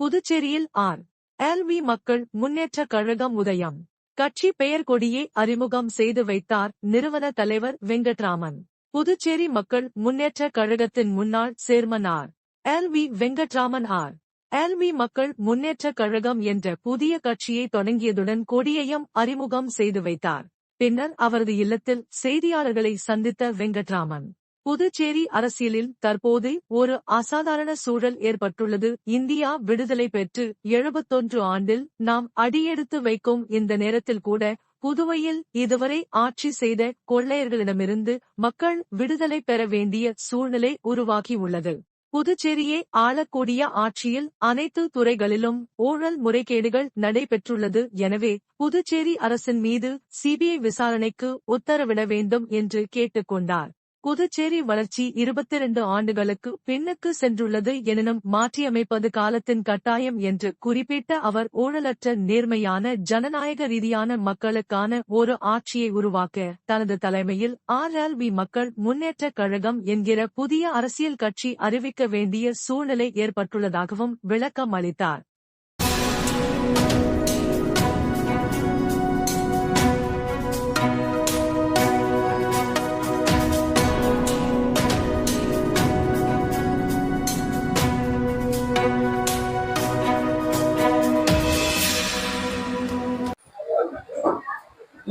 புதுச்சேரியில் R. LV மக்கள் முன்னேற்ற கழகம் உதயம். கட்சி பெயர் கொடியை அறிமுகம் செய்து வைத்தார் நிறுவன தலைவர் வெங்கட்ராமன். புதுச்சேரி மக்கள் முன்னேற்ற கழகத்தின் முன்னாள் chairman R L V Venkatraman R. ஆல்மி Makkal Munnetra கழகம் என்ற புதிய கட்சியை தொடங்கியதுடன் கொடியையும் அறிமுகம் செய்து வைத்தார். பின்னர் அவரது இல்லத்தில் செய்தியாளர்களை சந்தித்த வெங்கட்ராமன். புதுச்சேரி அரசியலில் தற்போது ஒரு அசாதாரண சூழல் ஏற்பட்டுள்ளது. இந்தியா விடுதலை பெற்று எழுபத்தொன்று ஆண்டில் நாம் அடியெடுத்து வைக்கும் இந்த நேரத்தில் கூட புதுவையில் இதுவரை ஆட்சி செய்த கொள்ளையர்களிடமிருந்து மக்கள் விடுதலை பெற வேண்டிய சூழ்நிலை உருவாகியுள்ளது. புதுச்சேரியை ஆளக்கூடிய ஆட்சியில் அனைத்து துறைகளிலும் ஊழல் முறைகேடுகள் நடைபெற்றுள்ளது. எனவே புதுச்சேரி அரசின் மீது சிபிஐ விசாரணைக்கு உத்தரவிட வேண்டும் என்று கேட்டுக்கொண்டார். புதுச்சேரி வளர்ச்சி இருபத்தி இரண்டு ஆண்டுகளுக்கு பின்னுக்கு சென்றுள்ளது எனினும் மாற்றியமைப்பது காலத்தின் கட்டாயம் என்று குறிப்பிட்ட அவர் ஊழலற்ற நேர்மையான ஜனநாயக ரீதியான மக்களுக்கான ஒரு ஆட்சியை உருவாக்க தனது தலைமையில் ஆர்எல்வி மக்கள் முன்னேற்ற கழகம் என்கிற புதிய அரசியல் கட்சி அறிவிக்க வேண்டிய சூழ்நிலை ஏற்பட்டுள்ளதாகவும் விளக்கம் அளித்தார்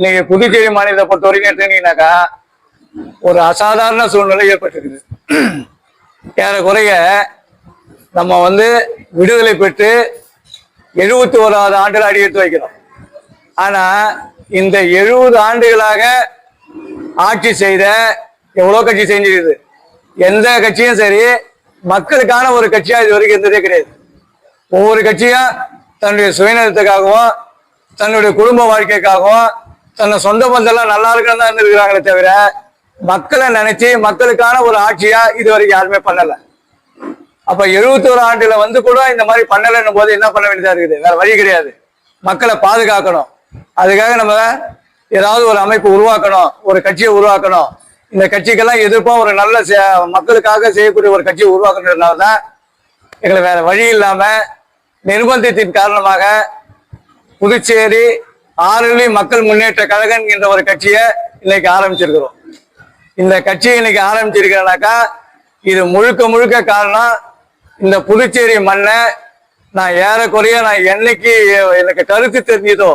இன்னைக்கு புதுச்சேரி மாநிலத்தை பொறுத்த வரைக்கும் எடுத்துக்கிட்டீங்கன்னாக்கா ஒரு அசாதாரண சூழ்நிலை ஏற்பட்டிருக்குது. ஏறக்குறைய நம்ம வந்து விடுதலை பெற்று எழுபத்தி ஓராவது ஆண்டுகள் அடி எடுத்து வைக்கிறோம். ஆனா இந்த எழுபது ஆண்டுகளாக ஆட்சி செய்த எவ்வளோ கட்சி செஞ்சிருக்குது? எந்த கட்சியும் சரி மக்களுக்கான ஒரு கட்சியா இது வரைக்கும் இருந்ததே கிடையாது. ஒவ்வொரு கட்சியும் தன்னுடைய சுயநலத்துக்காகவும் தன்னுடைய குடும்ப வாழ்க்கைக்காகவும் தன்னை சொந்த பந்தெல்லாம் நல்லா இருக்கணும் தான் இருந்திருக்கிறாங்களே தவிர மக்களை நினைச்சு மக்களுக்கான ஒரு ஆட்சியா இது வரைக்கும் யாருமே பண்ணல. அப்ப எழுபத்தோரு ஆண்டுல வந்து கூட இந்த மாதிரி பண்ணலைன்னும் போது என்ன பண்ண வேண்டியதா இருக்குது? வேற வழி கிடையாது. மக்களை பாதுகாக்கணும். அதுக்காக நம்ம ஏதாவது ஒரு அமைப்பு உருவாக்கணும் ஒரு கட்சியை உருவாக்கணும். இந்த கட்சிக்கெல்லாம் எதிர்ப்பும் ஒரு நல்ல மக்களுக்காக செய்யக்கூடிய ஒரு கட்சியை உருவாக்கணுன்றதுனால தான் எங்களுக்கு வேற வழி இல்லாம நிர்பந்தத்தின் காரணமாக புதுச்சேரி ஆரலி மக்கள் முன்னேற்ற கழகம் என்ற ஒரு கட்சியை இன்னைக்கு ஆரம்பிச்சிருக்கிறோம். இந்த கட்சியை இன்னைக்கு ஆரம்பிச்சிருக்கிறனாக்கா இது முழுக்க முழுக்க காரணம் இந்த புதுச்சேரி மண்ணை நான் ஏறக்குறைய நான் என்னைக்கு எனக்கு கருத்து தெரிஞ்சதோ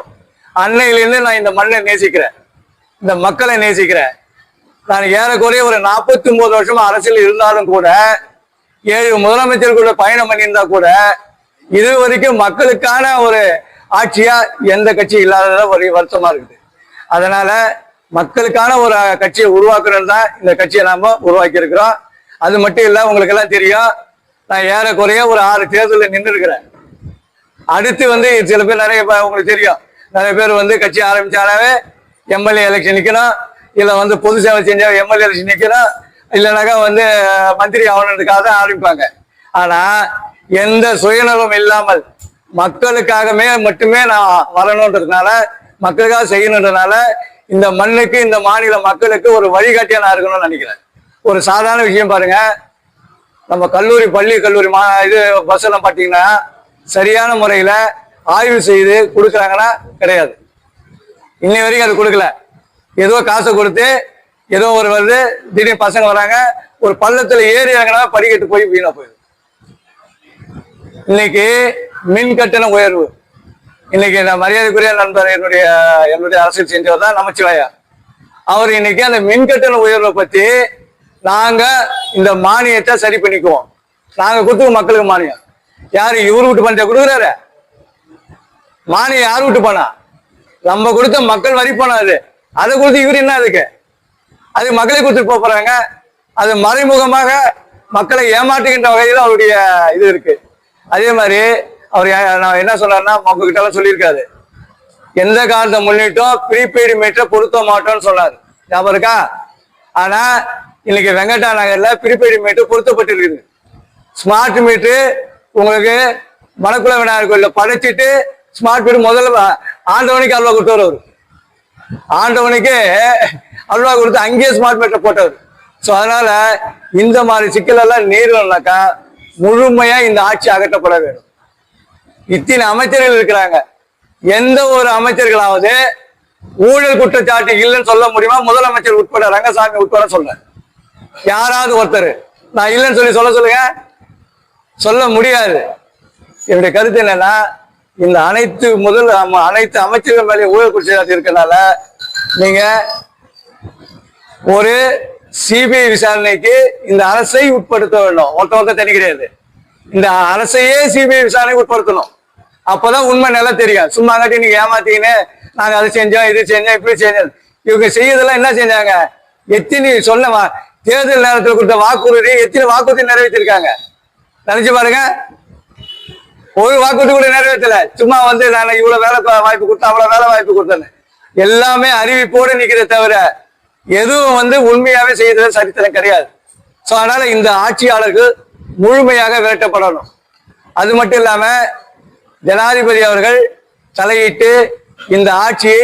அன்னையிலேருந்து நான் இந்த மண்ணை நேசிக்கிறேன். இந்த மக்களை நேசிக்கிறேன். நான் ஏறக்குறைய ஒரு நாற்பத்தி ஒன்பது வருஷமா அரசியல் இருந்தாலும் கூட ஏழு முதலமைச்சர் கூட பயணம் பண்ணியிருந்தா கூட இது வரைக்கும் மக்களுக்கான ஒரு ஆட்சியா எந்த கட்சி இல்லாதத ஒரு வருத்தமா இருக்குது. அதனால மக்களுக்கான ஒரு கட்சியை உருவாக்குறது தான் இந்த கட்சியை நாம உருவாக்கி இருக்கிறோம் அது மட்டும் இல்ல உங்களுக்கு எல்லாம் தெரியும் நான் ஏறக்குறைய ஒரு ஆறு தேர்தலில் நின்று இருக்கிறேன் அடுத்து வந்து சில பேர் நிறைய உங்களுக்கு தெரியும் நிறைய பேர் வந்து கட்சி ஆரம்பிச்சாலே எம்எல்ஏ எலெக்ஷன் நிற்கணும் இல்ல வந்து பொது சேவை செஞ்சா எம்எல்ஏ எலெக்ஷன் நிற்கணும் இல்லைனாக்கா வந்து மந்திரி ஆகணுன்றதுக்காக தான் ஆரம்பிப்பாங்க. ஆனா எந்த சுயநலம் இல்லாமல் மக்களுக்காகவே மட்டுமே நான் வரணுன்றதுனால மக்களுக்காக செய்யணுன்றதுனால இந்த மண்ணுக்கு இந்த மாநில மக்களுக்கு ஒரு வழிகாட்டியா நான் இருக்கணும்னு நினைக்கிறேன். ஒரு சாதாரண விஷயம் பாருங்க. நம்ம கல்லூரி பள்ளி கல்லூரி மா இது பஸ் எல்லாம் பார்த்தீங்கன்னா சரியான முறையில் ஆய்வு செய்து கொடுக்குறாங்கன்னா கிடையாது. இன்னை வரைக்கும் அது கொடுக்கல. ஏதோ காசை கொடுத்து ஏதோ ஒரு வருது திடீர்னு பசங்க வராங்க ஒரு பள்ளத்துல ஏறி இறங்கினா படிக்கட்டு போய் வீணா போயிடுது இன்னைக்கு மின் கட்டண உயர்வு. இன்னைக்கு நான் மரியாதைக்குரிய நண்பர் என்னுடைய என்னுடைய அரசியல் செஞ்சவர் தான் நமச்சிவாயா. அவர் இன்னைக்கு அந்த மின் கட்டண உயர்வை பத்தி நாங்க இந்த மானியத்தை சரி பண்ணிக்குவோம். நாங்க கொடுத்துக்கோ மக்களுக்கு மானியம். யாரு இவர் விட்டு பணத்தை கொடுக்குறாரு? மானியம் யார் விட்டு போனா நம்ம கொடுத்த மக்கள் வரி பணம் அது. அதை கொடுத்து இவர் என்ன அதுக்கு? அது மக்களை கொடுத்துட்டு போறாங்க. அது மறைமுகமாக மக்களை ஏமாற்றுகின்ற வகையில் அவருடைய இது இருக்கு. அதே மாதிரி அவர் யா- நான் என்ன சொன்னார்னா உங்ககிட்ட எல்லாம் சொல்லியிருக்காரு. எந்த காலத்தை முன்னிட்டும் ப்ரீபெய்டு மீட்டரை பொருத்த மாட்டோம்னு சொன்னார். ஞாபகம் இருக்கா? ஆனா இன்னைக்கு வெங்கடா நகர்ல ப்ரீபெய்டு மீட்டர் பொருத்தப்பட்டிருக்குது. ஸ்மார்ட் மீட்ரு உங்களுக்கு மணக்குள விநாயகர் கோயில படைச்சிட்டு ஸ்மார்ட் மீட்டர் முதல்ல ஆண்டவனுக்கு அல்வா கொடுத்தவர் அவர் ஆண்டவனுக்கு அல்வா கொடுத்து அங்கேயே ஸ்மார்ட் மீட்டர் போட்டவர். ஸோ அதனால இந்த மாதிரி சிக்கல் எல்லாம் நேரணும்னாக்கா முழுமையா இந்த ஆட்சி அகற்றப்பட வேண்டும். இத்தனை அமைச்சர்கள் இருக்கிறாங்க. எந்த ஒரு அமைச்சர்களாவது ஊழல் குற்றச்சாட்டு இல்லைன்னு சொல்ல முடியுமா? முதலமைச்சர் உட்பட ரங்கசாமி உட்பட சொல்ல யாராவது ஒருத்தர் நான் இல்லைன்னு சொல்லி சொல்ல சொல்லுங்க. சொல்ல முடியாது. என்னுடைய கருத்து என்னன்னா இந்த அனைத்து முதல் அனைத்து அமைச்சர்கள் மேலே ஊழல் குற்றச்சாட்டு இருக்கனால நீங்க ஒரு சிபிஐ விசாரணைக்கு இந்த அரசை உட்படுத்த வேண்டும். ஒருத்த ஒருத்த தனி கிடையாது இந்த அரசையே சிபிஐ விசாரணைக்கு உட்படுத்தணும். அப்பதான் உண்மை நல்லா தெரியும். சும்மா காட்டி நீங்க ஏமாத்தீங்கன்னு நாங்க அதை செஞ்சோம் இது செஞ்சோம் இப்படி செஞ்சோம். இவங்க செய்யறதெல்லாம் என்ன செஞ்சாங்க? எத்தனை சொன்னவா தேர்தல் நேரத்தில் கொடுத்த வாக்குறுதி எத்தனை வாக்குறுதி நிறைவேற்றிருக்காங்க? நினைச்சு பாருங்க. ஒரு வாக்குறுதி கூட நிறைவேற்றல. சும்மா வந்து நான் இவ்வளவு வேலை வாய்ப்பு கொடுத்தேன் அவ்வளவு வேலை வாய்ப்பு கொடுத்தேன்னு. எல்லாமே அறிவிப்போடு நிக்கிறத தவிர எதுவும் வந்து உண்மையாவே செய்தது சரித்திரம் கிடையாது. சோ அதனால இந்த ஆட்சியாளர்கள் முழுமையாக விரட்டப்படணும். அது மட்டும் இல்லாம ஜனாதிபதி அவர்கள் தலையிட்டு இந்த ஆட்சியை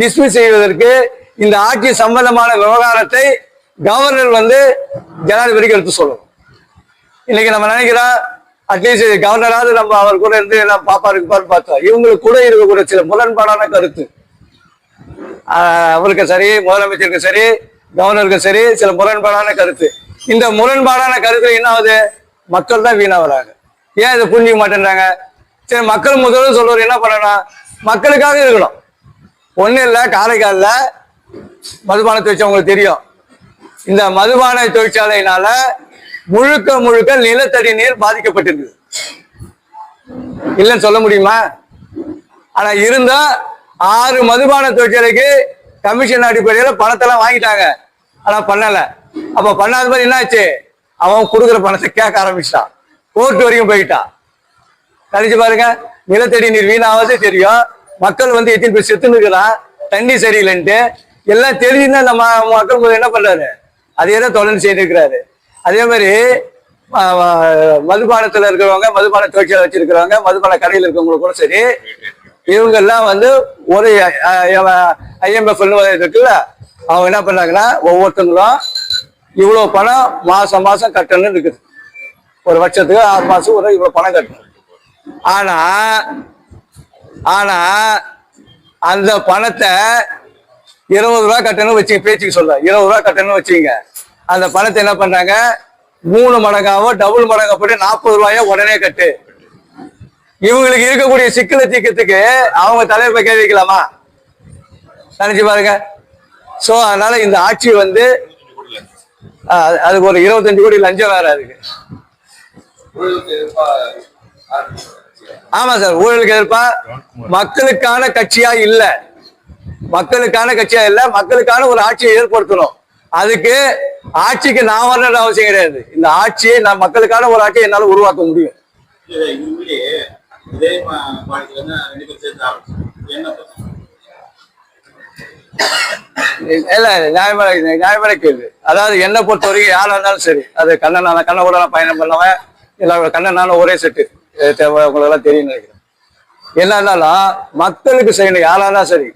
டிஸ்மிஸ் செய்வதற்கு இந்த ஆட்சி சம்பந்தமான விவகாரத்தை கவர்னர் வந்து ஜனாதிபதிக்கு எடுத்து சொல்லணும். இன்னைக்கு நம்ம நினைக்கிறோம் அட்லீஸ்ட் கவர்னராவது நம்ம அவர் கூட இருந்து எல்லாம் பாப்பா இருப்பான்னு பார்த்தோம் இவங்களுக்கு கூட இருக்கக்கூடிய சில முரண்பாடான கருத்து. அவருக்கு சரி முதலமைச்சருக்கு சரி கவர்னருக்கு சரி சில முரண்பாடான கருத்து. இந்த முரண்பாடான கருத்துல என்ன ஆகுது? மக்கள் தான் வீணா ஏன் இதை புரிஞ்சுக்க மாட்டேன்றாங்க? சரி மக்கள் முதல்ல சொல்றவர் என்ன பண்ணணும் மக்களுக்காக இருக்கணும். ஒன்றும் இல்லை காரைக்காலில் மதுபான தொழிற்சாலை உங்களுக்கு தெரியும். இந்த மதுபான தொழிற்சாலையினால முழுக்க முழுக்க நிலத்தடி நீர் பாதிக்கப்பட்டிருக்கு இல்லைன்னு சொல்ல முடியுமா? ஆனா இருந்தா ஆறு மதுபான தொழிற்சாலைக்கு கமிஷன் அடிப்படையில் பணத்தெல்லாம் வாங்கிட்டாங்க. ஆனா பண்ணல. அப்ப பண்ணாத மாதிரி என்னாச்சு? அவன் கொடுக்குற பணத்தை கேட்க ஆரம்பிச்சிட்டான். கோர்ட் வரைக்கும் போயிட்டான். நினைச்சு பாருங்க. நிலத்தடி நீர் வீணாவது தெரியும். மக்கள் வந்து எத்தனை பேர் செத்துன்னு இருக்கிறான் தண்ணி சரியில்லைன்ட்டு எல்லாம் தெரிஞ்சுன்னா நம்ம மக்கள் முதல்ல என்ன பண்றாரு? அதே தான் தொடர்ந்து செய்திருக்கிறாரு அதே மாதிரி மதுபானத்துல இருக்கிறவங்க மதுபான தொழிற்சாலை வச்சிருக்கிறவங்க மதுபான கடையில் இருக்கிறவங்க கூட சரி இவங்க எல்லாம் வந்து ஒரு ஐஎம்எஃப் இருக்குல்ல அவங்க என்ன பண்ணாங்கன்னா ஒவ்வொருத்தங்களும் இவ்வளவு பணம் மாசம் மாசம் கட்டணும்னு இருக்குது. ஒரு வருஷத்துக்கு ஆறு மாசம் ஒரு இவ்வளவு பணம் கட்டணும். ஆனா ஆனா அந்த பணத்தை இருபது ரூபா கட்டணும் வச்சு பேச்சுக்கு சொல்ல இருபது ரூபா கட்டணும் வச்சுங்க அந்த பணத்தை என்ன பண்றாங்க? மூணு மடங்காவோ டபுள் மடங்கா போட்டு நாற்பது ரூபாயோ உடனே கட்டு. இவங்களுக்கு இருக்கக்கூடிய சிக்கலை தீக்கத்துக்கு அவங்க தலைவர் போய் கேள்வி வைக்கலாமா? நினைச்சு பாருங்க. சோ அதனால இந்த ஆட்சி வந்து அதுக்கு ஒரு இருபத்தஞ்சு கோடி லஞ்சம் வேற இருக்கு ஆமா சார் ஊழலுக்கு எதிர்ப்பா மக்களுக்கான கட்சியா இல்ல. மக்களுக்கான கட்சியா இல்ல மக்களுக்கான ஒரு ஆட்சியை ஏற்படுத்தணும். அதுக்கு ஆட்சிக்கு நான் வரணும்னு அவசியம் கிடையாது. இந்த ஆட்சியை நான் மக்களுக்கான ஒரு ஆட்சியை என்னால உருவாக்க முடியும்? இல்ல நியாயமான நியாயமான கேள்வி. அதாவது என்னை பொறுத்த வரைக்கும் யாரா இருந்தாலும் சரி. அது கண்ணனான கண்ண கூட பயணம் பண்ணவன். இல்லை கண்ணனான ஒரே செட்டு. தேவை எல்லாம் தெரியும் நினைக்கிறேன். என்ன இருந்தாலும் மக்களுக்கு செய்யணும் யாரா சரி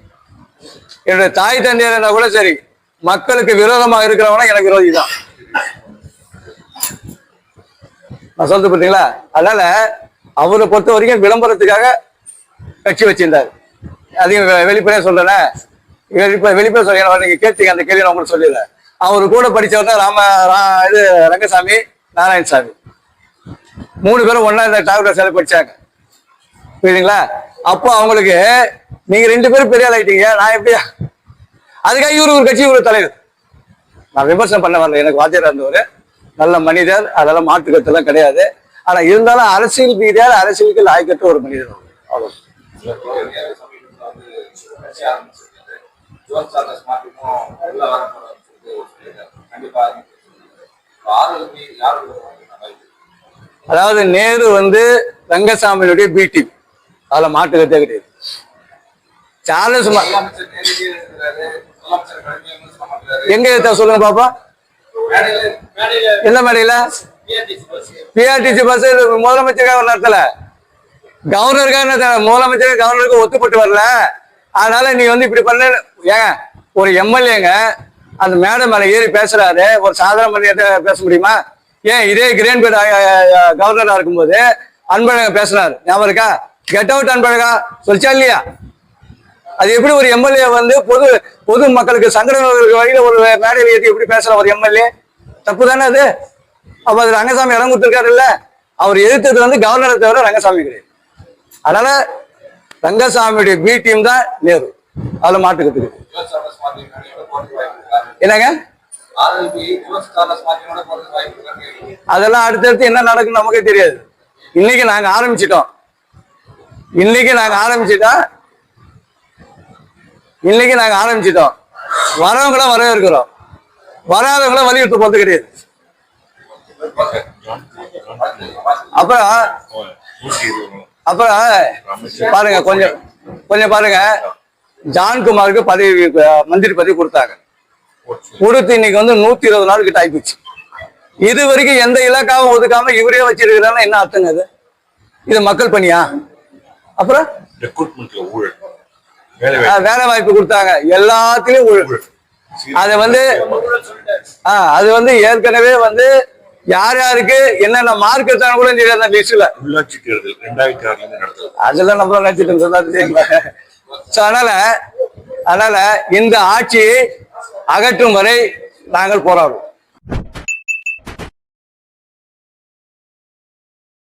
என்னுடைய தாய் தந்தையர் இருந்தா கூட சரி மக்களுக்கு விரோதமா இருக்கிறவனா எனக்கு விரோதி தான். நான் சொல்றது பார்த்தீங்களா அதனால அவரை பொறுத்த வரைக்கும் விளம்பரத்துக்காக கட்சி வச்சிருந்தாரு. அதையும் வெ- வெளிப்படையா சொல்றேனே. வெளிப்ப வெளிப்பட சொல்ல நீங்க கேட்டீங்க அந்த கேள்வி நான் உங்களுக்கு சொல்லிடுறேன் அவரு கூட படித்தவர் தான் ராம ரா- இது ரங்கசாமி நாராயணசாமி. மூணு பேரும் ஒன்றா இந்த டாக்டர் சேலை படிச்சாங்க புரியுதுங்களா? அப்போ அவங்களுக்கு நீங்க ரெண்டு பேரும் பெரிய ஆள் நான் எப்படியா அதுக்காக இவரு ஒரு கட்சி ஒரு தலைவர். நான் விமர்சனம் பண்ண வரல. எனக்கு வாத்தியார் இருந்தவர். நல்ல மனிதர். அதெல்லாம் மாற்றுக்கத்தெல்லாம் கிடையாது. ஆனா இருந்தாலும் அரசியல் ரீதியாக அரசியலுக்கு லாய்க்கற்ற ஒரு மனிதர் அவ்வளோ அவ்வளவு. அதாவது நேரு வந்து ரங்கசாமியினுடைய பி டீம் அதில் மாட்டுக்கத்தே கிடையாது. சார்லஸ் எங்க எடுத்தா சொல்லுங்க பாப்பா? எந்த மேடையில? PRTC bus முதலமைச்சருக்காக நடத்தல. கவர்னருக்காக முதலமைச்சர் கவர்னருக்கு ஒத்துப்பட்டு வரல. அதனால நீ வந்து இப்படி பண்ண. ஏன் ஒரு எம்எல்ஏங்க அந்த மேடம் மேல ஏறி பேசுறாரு. ஒரு சாதாரண மனித பேச முடியுமா? ஏன் இதே கிரேன்பேட் கவர்னரா இருக்கும்போது அன்பழகன் பேசுனாரு ஞாபகம் இருக்கா? கெட் அவுட் அன்பழகா. சொல்லிச்சா இல்லையா? அது எப்படி ஒரு எம்எல்ஏ வந்து பொது பொது மக்களுக்கு சங்கடங்களுக்கு வழியில ஒரு மேடையில் ஏற்றி எப்படி பேசுற ஒரு எம்எல்ஏ? தப்பு தானே அது? அப்ப அது ரங்கசாமி இடம் கொடுத்துருக்காரு இல்ல அவர் எதிர்த்தது வந்து கவர்னரை தவிர ரங்கசாமி கிடையாது. அதனால ரங்கசாமியுடைய பி டீம் தான் நேரு. அதுல மாட்டுக்கிறதுக்கு என்னங்க? அதெல்லாம் அடுத்தடுத்து என்ன நடக்குன்னு நமக்கே தெரியாது. இன்னைக்கு நாங்க ஆரம்பிச்சிட்டோம். இன்னைக்கு நாங்க ஆரம்பிச்சிட்டா இன்னைக்கு நாங்க ஆரம்பிச்சிட்டோம். வரவங்கள வரவேற்கிறோம். வராதவங்கள வலியுறுத்த போறது கிடையாது. அப்புறம் அப்புறம் பாருங்க கொஞ்சம் கொஞ்சம் பாருங்க. ஜான்குமாருக்கு பதவி மந்திரி பதவி கொடுத்தாங்க. கொடுத்து இன்னைக்கு வந்து நூத்தி இருபது நாள் கிட்ட ஆயிப்போச்சு. இது வரைக்கும் எந்த இலாக்காவும் ஒதுக்காம இவரே வச்சிருக்கிறான்னா என்ன அர்த்தங்க அது இது மக்கள் பணியா? அப்புறம்? வேலை வாய்ப்பு. கொடுத்தாங்க. எல்லாத்துலயும் ஊழல். அதை வந்து ஆஹ் அது வந்து ஏற்கனவே வந்து யார் யாருக்கு என்னென்ன மார்க் எடுத்தாங்க கூட தெரியாது அந்த லிஸ்ட்ல உள்ளாட்சி தேர்தல் ரெண்டாயிரத்தி ஆறுல இருந்து நடத்தது அதெல்லாம் நம்ம நினைச்சிட்டு இருந்தோம் அதனால அதனால இந்த ஆட்சியை அகற்றும் வரை நாங்கள் போராடுவோம்.